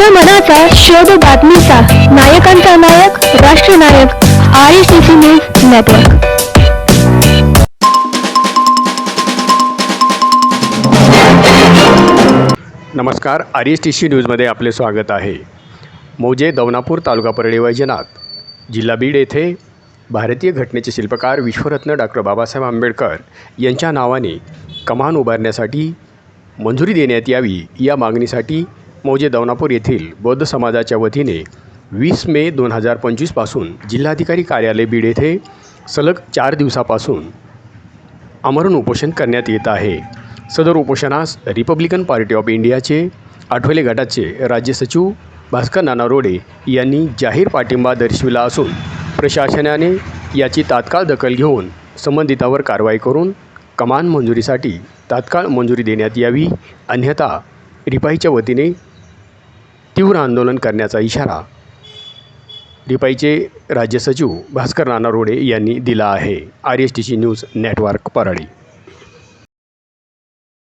माझ्या मनाचा शोध बातमीचा. नायकांचा नायक राष्ट्रनायक R I C C news network. नमस्कार आर एस टी सी न्यूजमध्ये आपले स्वागत आहे. मौजे दवनापूर तालुका परळी वैजनाथ जिल्हा बीड येथे भारतीय घटनेचे शिल्पकार विश्वरत्न डॉक्टर बाबासाहेब आंबेडकर यांच्या नावाने कमान उभारण्यासाठी मंजुरी देण्यात यावी या मागणीसाठी मौजे दौनापूर येथील बौद्ध समाजाच्या वतीने वीस मे दोन हजार पंचवीसपासून जिल्हाधिकारी कार्यालय बीड येथे सलग चार दिवसापासून आमरण उपोषण करण्यात येत आहे. सदर उपोषणास रिपब्लिकन पार्टी ऑफ इंडियाचे आठवले गटाचे राज्य सचिव भास्कर नाना रोडे यांनी जाहीर पाठिंबा दर्शविला असून प्रशासनाने याची तात्काळ दखल घेऊन संबंधितावर कारवाई करून कमान मंजुरीसाठी तात्काळ मंजुरी देण्यात यावी अन्यथा रिपाईच्या वतीने तीव्र आंदोलन करण्याचा इशारा रिपाईचे राज्य सचिव भास्कर नाना रोडे यांनी दिला आहे. R S T C news network Parli.